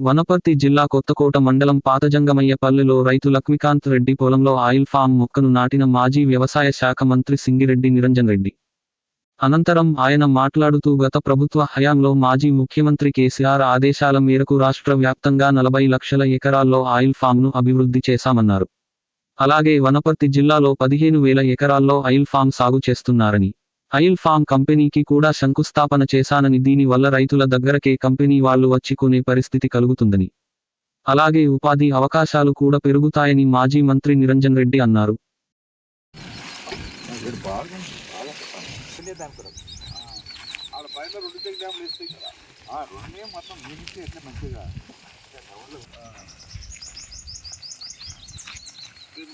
వనపర్తి జిల్లా కొత్తకోట మండలం పాతజంగమయ్యపల్లిలో రైతు లక్ష్మీకాంత్ రెడ్డి పొలంలో ఆయిల్ ఫామ్ మొక్కను నాటిన మాజీ వ్యవసాయ శాఖ మంత్రి సింగిరెడ్డి నిరంజన్ రెడ్డి. అనంతరం ఆయన మాట్లాడుతూ గత ప్రభుత్వ హయాంలో మాజీ ముఖ్యమంత్రి కేసీఆర్ ఆదేశాల మేరకు రాష్ట్ర వ్యాప్తంగా నలభై లక్షల ఎకరాల్లో ఆయిల్ ఫామ్ను అభివృద్ధి చేశామన్నారు. అలాగే వనపర్తి జిల్లాలో పదిహేను వేల ఎకరాల్లో ఆయిల్ ఫామ్ సాగు చేస్తున్నారని ఆయిల్ ఫామ్ కంపెనీకి కూడా శంకుస్థాపన చేశానని దీని వల్ల రైతుల దగ్గరకే కంపెనీ వాళ్ళు వచ్చి కొనే పరిస్థితి కలుగుతుందని. అలాగే ఉపాధి అవకాశాలు కూడా పెరుగుతాయని మాజీ మంత్రి నిరంజన్ రెడ్డి అన్నారు.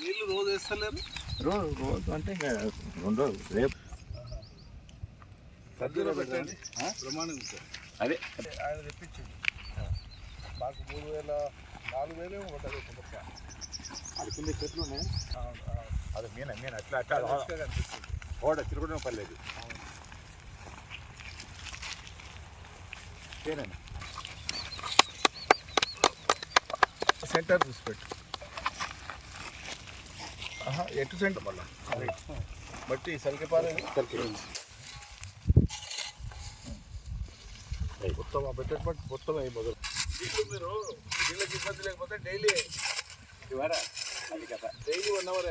నీళ్ళు రోజు వేస్తలేరు? రోజు రోజు అంటే ఇంకా రెండు రోజులు రేపు సజ్జలో పెట్టండి. ప్రమాణం అదే. ఆయన తెప్పించింది. మాకు మూడు వేల నాలుగు వేలు ఉంటుంది ఒక్కొక్క అడుకుంది చెట్లు ఉన్నాయి. అది మీన మీన. అట్లా అట్లా. కనిపిస్తుంది. ఓడ తిరుగుడం పర్లేదు. ఏనండి సెంటర్ చూసిపెట్టు. ఆహా, ఎటు సెంటర్ మళ్ళా? బట్టి సలికపారే మొత్తం ఆ పెట్టే పట్టు మొత్తం అయ్యి మొదలు. ఇప్పుడు మీరు వీళ్ళకి ఇబ్బంది లేకపోతే డైలీ అది కదా డైలీ వన్ అవర్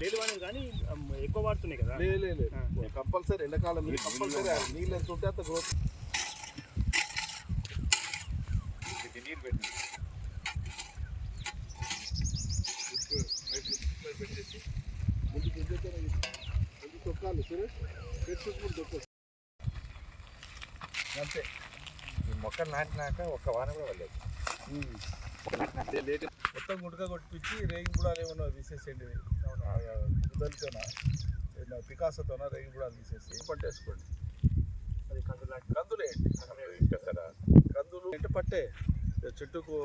డైలీ వాడిని కానీ ఎక్కువ వాడుతున్నాయి కదా. లేదు లేదు కంపల్సరీ ఎండాకాలం కంపల్సరీ నీళ్ళు ఎంత ఉంటే అంత గ్రోత్. నీరు పెట్టి పెట్టేసి ముందు గుంజతోనే ముందు తొక్కాలి సురేష్. పెట్టుకుంటూ తొక్కేసి అంతే. ఈ మొక్కలు నాటినాక ఒక్క వారం కూడా వెళ్ళలేదు లేట్ మొత్తం గుడక కొట్టించి రేగి బుడాలు ఏమన్నా తీసేసేయండి. ముదలితోన పికాసతోన రేగి బుడాలు తీసేసి పట్టేసుకోండి. అది కందులా. కందులే. కదా కందులు అంటే పట్టే. చెట్టుకు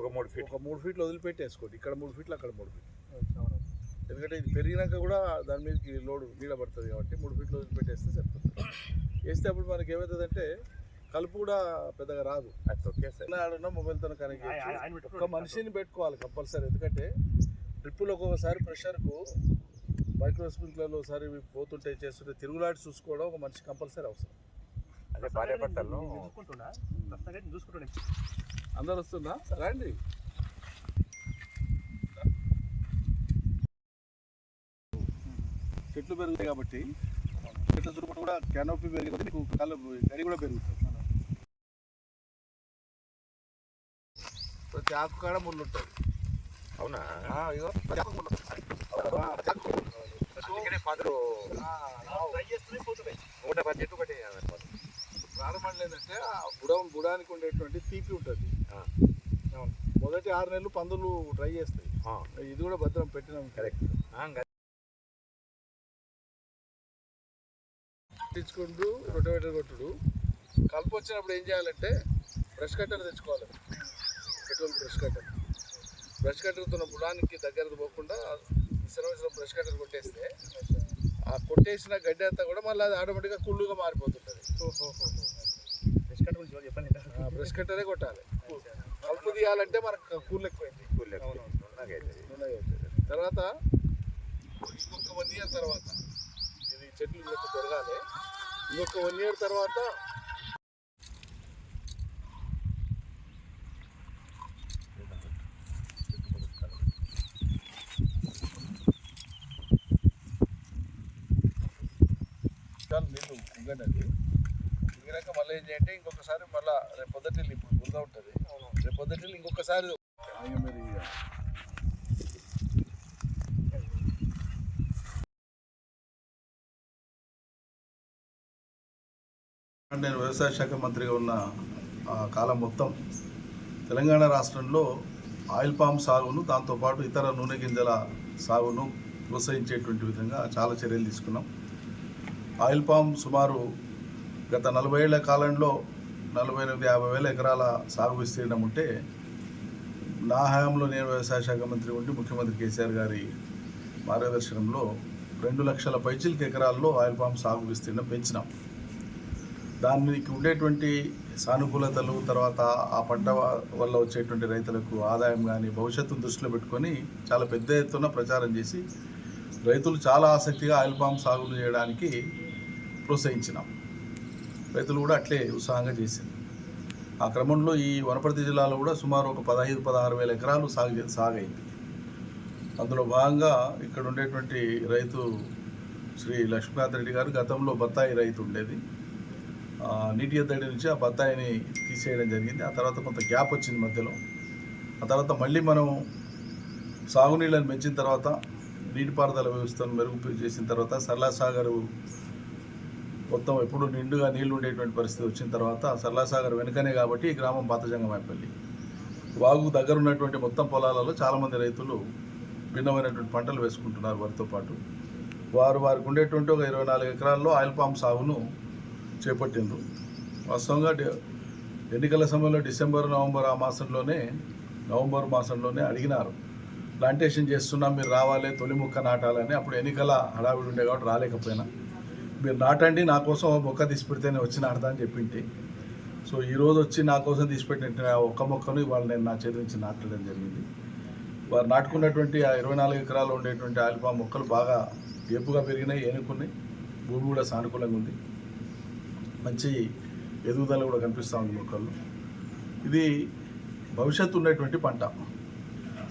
ఒక మూడు ఫీట్ ఒక మూడు ఫీట్లు వదిలిపెట్టి వేసుకోండి ఇక్కడ మూడు ఫీట్లు అక్కడ మూడు ఫీట్లు ఎందుకంటే ఇది పెరిగినాక కూడా దాని మీదకి లోడ్ నీడ పడుతుంది కాబట్టి మూడు ఫీట్లు వదిలిపెట్టేస్తే సరిపోతుంది. వేస్తే అప్పుడు మనకి ఏమవుతుందంటే కలుపు కూడా పెద్దగా రాదు. ఆడున్న మొబైల్తో కనెక్ట్. ఒక మనిషిని పెట్టుకోవాలి కంపల్సరీ ఎందుకంటే డ్రిప్పులు ఒక్కొక్కసారి ప్రెషర్కు మైక్రో స్ప్రింక్లర్లు ఒకసారి పోతుంటే చేస్తుంటే తిరుగులాడి చూసుకోవడం ఒక మనిషి కంపల్సరీ అవసరం. అదే భార్య అందరు వస్తుందా? రండి చెట్లు పెరుగుతాయి కాబట్టి చెట్ల చుట్టూ కూడా క్యానోపీ పెరిగితే నీకు కళ్ళ గడి కూడా పెరుగుతుంది ప్రతి ఆకు కాడ ముళ్ళు. ఉంటుంది అవునా పోతున్నాయి. నూట పది ఒకటి ప్రారంభంలో ఏంటంటే ఆ బుడం బుడానికి ఉండేటువంటి తీపి ఉంటుంది. మొదటి ఆరు నెలలు పందులు ట్రై చేస్తాయి. ఇది కూడా భద్రం పెట్టినాం. కరెక్ట్ తెచ్చుకుంటూ రొటవేటర్ కొట్టుడు. కలుపు వచ్చినప్పుడు ఏం చేయాలంటే బ్రష్ కట్టర్ తెచ్చుకోవాలి. Petrol brush cutter. బ్రష్ కట్టర్తో బుడానికి దగ్గర పోకుండా ఇసరం బ్రష్ కట్టర్ కొట్టేస్తే ఆ కొట్టేసిన గడ్డి అంతా కూడా మళ్ళీ అది ఆటోమేటిక్గా కుళ్ళుగా మారిపోతుంటుంది. డిస్కౌంట్ గురించి ఎవరు చెప్పండి. ఆ బ్రష్ కట్టరే కొట్టాలి. కలుపు తీయాలంటే మనకు కూల్ ఎక్కువైంది. అవుతుంది. తర్వాత ఇంకొక వన్ ఇయర్ తర్వాత ఇది చెట్లు పెరగాలి ఇంకొక వన్ ఇయర్ తర్వాత చాలు ఇంకండి ఇంగినాక మళ్ళీ ఏం చేయంటే ఇంకొకసారి మళ్ళీ రేపు పొద్దుటి ఇప్పుడు బురద ఉంటుంది. రేపు పొద్దుటి ఇంకొకసారి ఇక మీరు నేను వ్యవసాయ శాఖ మంత్రిగా ఉన్న ఆ కాలం మొత్తం తెలంగాణ రాష్ట్రంలో ఆయిల్ పామ్ సాగును దాంతోపాటు ఇతర నూనె గింజల సాగును ప్రోత్సహించేటువంటి విధంగా చాలా చర్యలు తీసుకున్నాం. ఆయిల్ పామ్ సుమారు గత నలభై ఏళ్ళ కాలంలో నలభై ఎనిమిది యాభై వేల ఎకరాల సాగు విస్తీర్ణం ఉంటే నా హయాంలో నేను వ్యవసాయ శాఖ మంత్రి ఉండి ముఖ్యమంత్రి కేసీఆర్ గారి మార్గదర్శనంలో రెండు లక్షల పైచిల్కి ఎకరాల్లో ఆయిల్ పామ్ సాగు విస్తీర్ణం పెంచినాం. దానికి ఉండేటువంటి సానుకూలతలు తర్వాత ఆ పంట వల్ల వచ్చేటువంటి రైతులకు ఆదాయం కానీ భవిష్యత్తును దృష్టిలో పెట్టుకొని చాలా పెద్ద ఎత్తున ప్రచారం చేసి రైతులు చాలా ఆసక్తిగా ఆయిల్ పామ్ సాగులు చేయడానికి ప్రోత్సహించినాం. రైతులు కూడా అట్లే ఉత్సాహంగా చేసింది. ఆ క్రమంలో ఈ వనపర్తి జిల్లాలో కూడా సుమారు ఒక పదహైదు పదహారు వేల ఎకరాలు సాగు సాగైంది. అందులో భాగంగా ఇక్కడ ఉండేటువంటి రైతు శ్రీ లక్ష్మీనాథ్ రెడ్డి గారు గతంలో బత్తాయి రైతు ఉండేది. నీటి ఎద్దడి నుంచి ఆ బత్తాయిని తీసేయడం జరిగింది. ఆ తర్వాత కొంత గ్యాప్ వచ్చింది మధ్యలో. ఆ తర్వాత మళ్ళీ మనం సాగునీళ్ళని పెంచిన తర్వాత నీటిపారుదల వ్యవస్థను మెరుగు చేసిన తర్వాత సరళా మొత్తం ఎప్పుడు నిండుగా నీళ్ళు ఉండేటువంటి పరిస్థితి వచ్చిన తర్వాత సల్లాసాగర్ వెనుకనే కాబట్టి ఈ గ్రామం పాతజంగమైపల్లి వాగు దగ్గర ఉన్నటువంటి మొత్తం పొలాలలో చాలామంది రైతులు భిన్నమైనటువంటి పంటలు వేసుకుంటున్నారు వారితో పాటు. వారు వారికి ఉండేటువంటి ఒక ఇరవై నాలుగు ఎకరాల్లో ఆయిల్ పామ్ సాగును చేపట్టిండ్రు. వాస్తవంగా ఎన్నికల సమయంలో డిసెంబర్ నవంబర్ ఆ మాసంలోనే నవంబర్ మాసంలోనే అడిగినారు. ప్లాంటేషన్ చేస్తున్నాం మీరు రావాలి తొలి ముక్క నాటాలని. అప్పుడు ఎన్నికల హడావిడి ఉండే కాబట్టి రాలేకపోయినా. మీరు నాటండి నా కోసం మొక్క తీసిపెడితేనే వచ్చి నాటుతా అని చెప్పింటి. సో ఈరోజు వచ్చి నా కోసం తీసిపెట్టిన ఆ ఒక్క మొక్కను ఇవాళ నేను నా చేతి నుంచి నాటడం జరిగింది. వారు నాటుకున్నటువంటి ఆ ఇరవై నాలుగు ఎకరాలు ఉండేటువంటి ఆలిపా మొక్కలు బాగా ఏపుగా పెరిగినాయి ఏనుకున్నాయి భూమి కూడా సానుకూలంగా ఉంది. మంచి ఎదుగుదల కూడా కనిపిస్తూ ఉంది మొక్కల్లో. ఇది భవిష్యత్తు ఉన్నటువంటి పంట.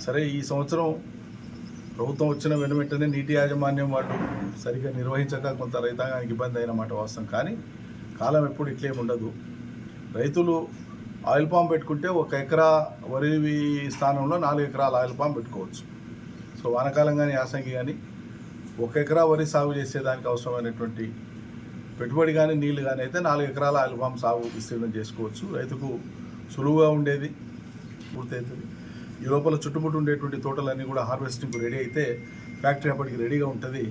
సరే ఈ సంవత్సరం ప్రభుత్వం వచ్చిన వెను వెంటనే నీటి యాజమాన్యం వాళ్ళు సరిగ్గా నిర్వహించక కొంత రైతాంగానికి ఇబ్బంది అయిన మాట వాస్తవం. కానీ కాలం ఎప్పుడు ఇట్లేం ఉండదు. రైతులు ఆయిల్ పామ్ పెట్టుకుంటే ఒక ఎకరా వరి స్థానంలో నాలుగు ఎకరాల ఆయిల్ పామ్ పెట్టుకోవచ్చు. సో వానకాలం కానీ యాసంగి కానీ ఒక ఎకరా వరి సాగు చేసేదానికి అవసరమైనటువంటి పెట్టుబడి కానీ నీళ్ళు కానీ అయితే నాలుగు ఎకరాల ఆయిల్ పామ్ సాగు విస్తీర్ణం చేసుకోవచ్చు. రైతుకు సులువుగా ఉండేది పూర్తవుతుంది ఈ లోపల చుట్టుముట్టు ఉండేటువంటి తోటలన్నీ కూడా హార్వెస్టింగ్ రెడీ అయితే ఫ్యాక్టరీ అప్పటికి రెడీగా ఉంటుంది.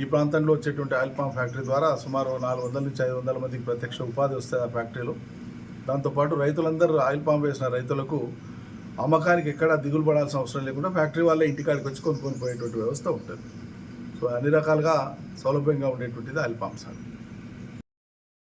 ఈ ప్రాంతంలో వచ్చేటువంటి ఆయిల్ పామ్ ఫ్యాక్టరీ ద్వారా సుమారు నాలుగు వందల నుంచి ఐదు వందల మందికి ప్రత్యక్ష ఉపాధి వస్తుంది ఆ ఫ్యాక్టరీలో. దాంతోపాటు రైతులందరూ ఆయిల్ పామ్ వేసిన రైతులకు అమ్మకానికి ఎక్కడా దిగులు పడాల్సిన అవసరం లేకుండా ఫ్యాక్టరీ వాళ్ళే ఇంటికాడికి వచ్చి కొనుక్కొని పోయేటువంటి వ్యవస్థ ఉంటుంది. సో అన్ని రకాలుగా సౌలభ్యంగా ఉండేటువంటిది ఆయిల్ పామ్ సాగు.